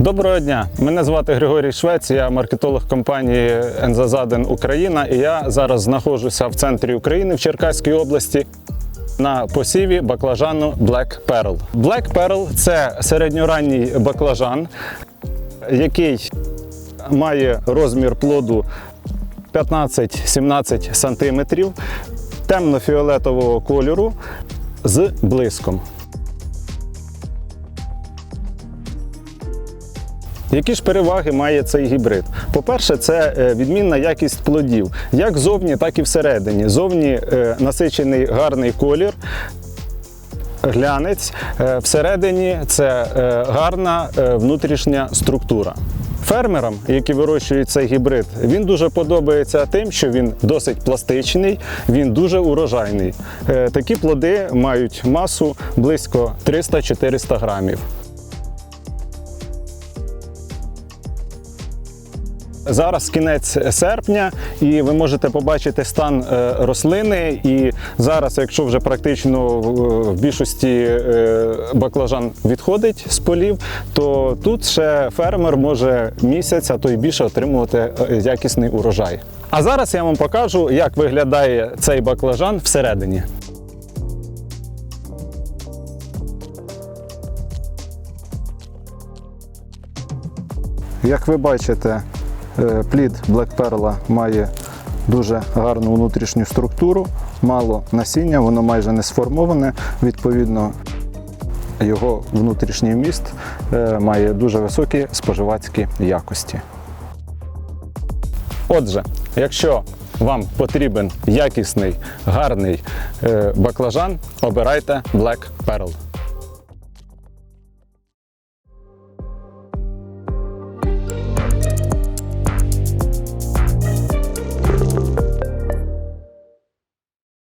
Доброго дня! Мене звати Григорій Швець, я маркетолог компанії Ензазаден Україна, і я зараз знаходжуся в центрі України в Черкаській області. На посіві баклажану Black Pearl. Black Pearl – це середньоранній баклажан, який має розмір плоду 15-17 см, темно-фіолетового кольору з блиском. Які ж переваги має цей гібрид? По-перше, це е, відмінна якість плодів, як зовні, так і всередині. Зовні е, насичений гарний колір. Глянець Е, всередині це гарна внутрішня структура. Фермерам, які вирощують цей гібрид, він дуже подобається тим, що він досить пластичний, він дуже урожайний. Такі плоди мають масу близько 300-400 грамів. Зараз кінець серпня, і ви можете побачити стан е, рослини. І зараз, якщо вже практично в- в більшості е, баклажан відходить з полів, то тут ще фермер може місяць, а то й більше отримувати е, якісний урожай. А зараз я вам покажу, як виглядає цей баклажан всередині. Як ви бачите, е, плід Black Pearl має дуже гарну внутрішню структуру, мало насіння, воно майже не сформоване. Відповідно, його внутрішній вміст е, має дуже високі споживацькі якості. Отже, якщо вам потрібен якісний, гарний е, баклажан, обирайте Black Pearl.